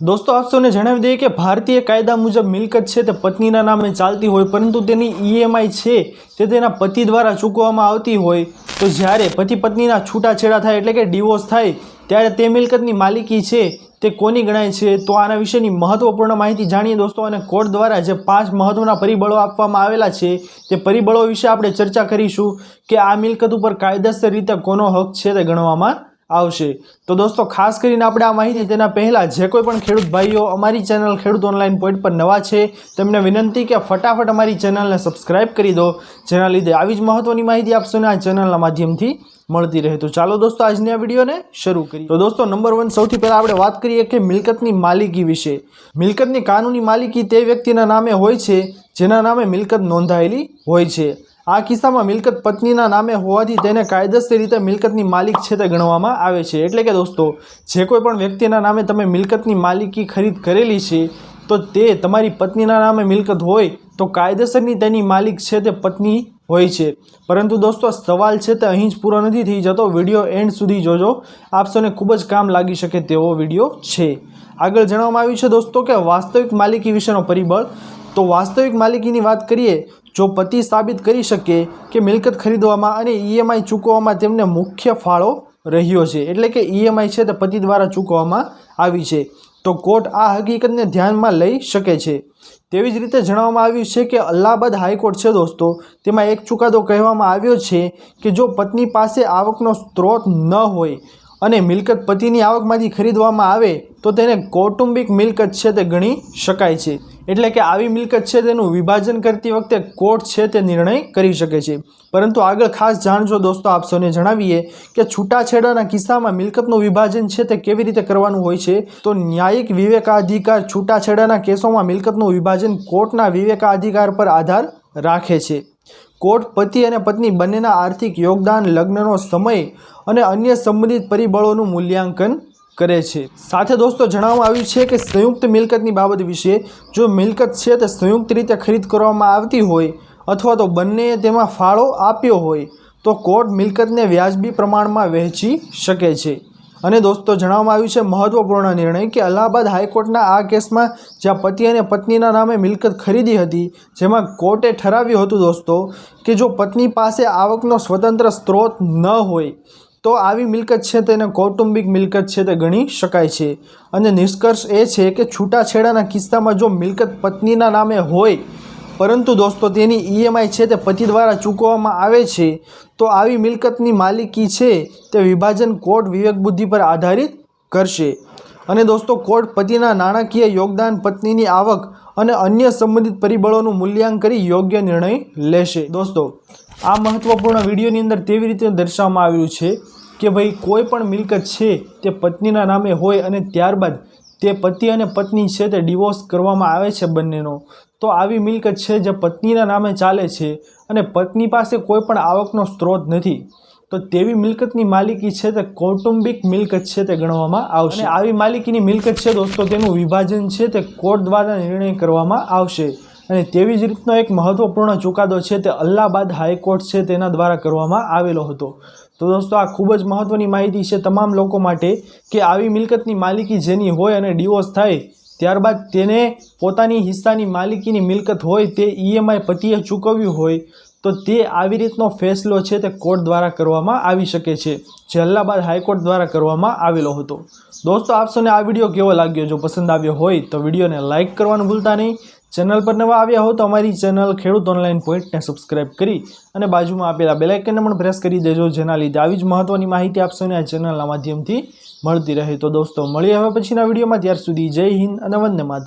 દોસ્તો, આપ સૌને જણાવી દઈએ કે ભારતીય કાયદા મુજબ મિલકત છે તે પત્નીના નામે ચાલતી હોય, પરંતુ તેની ઈએમઆઈ છે તે તેના પતિ દ્વારા ચૂકવવામાં આવતી હોય. તો જ્યારે પતિ પત્નીના છૂટાછેડા થાય એટલે કે ડિવોર્સ થાય, ત્યારે તે મિલકતની માલિકી છે તે કોની ગણાય છે? તો આના વિશેની મહત્વપૂર્ણ માહિતી જાણીએ દોસ્તો, અને કોર્ટ દ્વારા જે પાંચ મહત્વના પરિબળો આપવામાં આવેલા છે, તે પરિબળો વિશે આપણે ચર્ચા કરીશું કે આ મિલકત ઉપર કાયદેસર રીતે કોનો હક છે તે ગણવામાં આવશે. તો દોસ્તો, ખાસ કરીને આપણે આ માહિતી તેના પહેલાં જે કોઈ પણ ખેડૂત ભાઈઓ અમારી ચેનલ ખેડૂત ઓનલાઈન પોઈન્ટ પર નવા છે, તેમને વિનંતી કે ફટાફટ અમારી ચેનલને સબસ્ક્રાઇબ કરી દો, જેના લીધે આવી જ મહત્ત્વની માહિતી આપશોને આ ચેનલના માધ્યમથી મળતી રહે. તો ચાલો દોસ્તો, આજની આ વિડીયોને શરૂ કરીએ. તો દોસ્તો, નંબર વન સૌથી પહેલાં આપણે વાત કરીએ કે મિલકતની માલિકી વિશે. મિલકતની કાનૂની માલિકી તે વ્યક્તિના નામે હોય છે, જેના નામે મિલકત નોંધાયેલી હોય છે. આ કિસ્સામાં મિલકત પત્નીના નામે હોવાથી તેને કાયદેસર રીતે મિલકતની માલિક છે તે ગણવામાં આવે છે. એટલે કે દોસ્તો, જે કોઈ પણ વ્યક્તિના નામે તમે મિલકતની માલિકી ખરીદ કરેલી છે, તો તે તમારી પત્નીના નામે મિલકત હોય તો કાયદેસરની તેની માલિક છે તે પત્ની હોય છે. પરંતુ દોસ્તો સવાલ છે તે અહીં જ પૂરો નથી થઈ જતો. વીડિયો એન્ડ સુધી જોજો. આપસોને ખૂબ જ કામ લાગી શકે તેવો વીડિયો છે. આગળ જણાવવામાં આવ્યું છે દોસ્તો કે વાસ્તવિક માલિકી વિશેનો પરિબળ. તો વાસ્તવિક માલિકીની વાત કરીએ, જો પતિ સાબિત કરી શકે કે મિલકત ખરીદવામાં અને ઈએમઆઈ ચૂકવવામાં તેમને મુખ્ય ફાળો રહ્યો છે, એટલે કે ઈએમઆઈ છે તે પતિ દ્વારા ચૂકવવામાં આવી છે, તો કોર્ટ આ હકીકતને ધ્યાનમાં લઈ શકે છે. તેવી જ રીતે જણાવવામાં આવ્યું છે કે અલ્હાબાદ હાઈકોર્ટ છે દોસ્તો, તેમાં એક ચુકાદો કહેવામાં આવ્યો છે કે જો પત્ની પાસે આવકનો સ્ત્રોત ન હોય અને મિલકત પતિની આવકમાંથી ખરીદવામાં આવે, તો તેને કૌટુંબિક મિલકત છે તે ગણી શકાય છે. એટલે કે આવી મિલકત છે તેનું વિભાજન કરતી વખતે કોર્ટ છે તે નિર્ણય કરી શકે છે. પરંતુ આગળ ખાસ જાણજો દોસ્તો, આપ સૌને જણાવીએ કે છૂટાછેડાના કિસ્સામાં મિલકતનું વિભાજન છે તે કેવી રીતે કરવાનું હોય છે? તો ન્યાયિક વિવેકાધિકાર છૂટાછેડાના કેસોમાં મિલકતનું વિભાજન કોર્ટના વિવેકાધિકાર પર આધાર રાખે છે. કોર્ટ પતિ અને પત્ની બંનેના આર્થિક યોગદાન, લગ્નનો સમય અને અન્ય સંબંધિત પરિબળોનું મૂલ્યાંકન કરે છે. સાથે દોસ્તો, જણાવવામાં આવ્યું છે કે સંયુક્ત મિલકતની બાબત વિશે જો મિલકત છે તે સંયુક્ત રીતે ખરીદ કરવામાં આવતી હોય અથવા તો બંનેએ તેમાં ફાળો આપ્યો હોય, તો કોર્ટ મિલકતને વ્યાજબી પ્રમાણમાં વહેંચી શકે છે. અને દોસ્તો, જણાવવામાં આવ્યું છે મહત્વપૂર્ણ નિર્ણય કે અલ્હાબાદ હાઈકોર્ટના આ કેસમાં જ્યાં પતિ અને પત્નીના નામે મિલકત ખરીદી હતી, જેમાં કોર્ટે ઠરાવ્યું હતું દોસ્તો કે જો પત્ની પાસે આવકનો સ્વતંત્ર સ્ત્રોત ન હોય તો આવી મિલકત છે તેને કૌટુંબિક મિલકત છે તે ગણી શકાય છે. અને નિષ્કર્ષ એ છે કે છૂટાછેડાના કિસ્સામાં જો મિલકત પત્નીના નામે હોય, પરંતુ દોસ્તો તેની ઈએમઆઈ છે તે પતિ દ્વારા ચૂકવવામાં આવે છે, તો આવી મિલકતની માલિકી છે તે વિભાજન કોર્ટ વિવેક બુદ્ધિ પર આધારિત કરશે. અને દોસ્તો કોર્ટ પતિના નાણાકીય યોગદાન પત્નીની આવક અને અન્ય સંબંધિત પરિબળોનું મૂલ્યાંકન કરી યોગ્ય નિર્ણય લેશે. દોસ્તો આ મહત્વપૂર્ણ વિડીયોની અંદર તેવી રીતે દર્શાવવામાં આવ્યું છે કે ભાઈ, કોઈ પણ મિલકત છે તે પત્નીના નામે હોય અને ત્યારબાદ તે પતિ અને પત્ની છે તે ડિવોર્સ કરવામાં આવે છે બંનેનો. તો આવી મિલકત છે જે પત્નીના નામે ચાલે છે અને પત્ની પાસે કોઈ પણ આવકનો સ્ત્રોત નથી. તો તેવી મિલકતની માલિકી છે તે કૌટુંબિક મિલકત છે તે ગણવામાં આવશે. આવી માલિકીની મિલકત છે દોસ્તો, તેનું વિભાજન છે તે કોર્ટ દ્વારા નિર્ણય કરવામાં આવશે. અને તેવી જ રીતનો એક મહત્વપૂર્ણ ચુકાદો છે તે અલ્હાબાદ હાઈકોર્ટ છે તેના દ્વારા કરવામાં આવેલો હતો. તો દોસ્તો, આ ખૂબ જ મહત્ત્વની માહિતી છે તમામ લોકો માટે કે આવી મિલકતની માલિકી જેની હોય અને ડિવોર્સ થાય, ત્યારબાદ તેને પોતાની હિસ્સાની માલિકીની મિલકત હોય તે ઈએમઆઈ પતિએ ચૂકવ્યું હોય તો તે આવી રીતનો ફેસલો છે તે કોર્ટ દ્વારા કરવામાં આવી શકે છે, જે અલ્હાબાદ હાઈકોર્ટ દ્વારા કરવામાં આવેલો હતો. દોસ્તો આપશોને આ વીડિયો કેવો લાગ્યો? જો પસંદ આવ્યો હોય તો વિડીયોને લાઇક કરવાનું ભૂલતા નહીં. ચેનલ પર નવા આવ્યા હો તો અમારી ચેનલ ખેડૂત ઓનલાઈન પોઈન્ટને સબસ્ક્રાઇબ કરી અને બાજુમાં આપેલા બેલાઇકનને પણ પ્રેસ કરી દેજો, જેના લીધે આવી જ મહત્ત્વની માહિતી આપશોને આ ચેનલના માધ્યમથી મળતી રહે. તો દોસ્તો, મળીએ હવે પછીના વિડીયોમાં. ત્યાર સુધી જય હિન્દ અને વંદે માતરમ.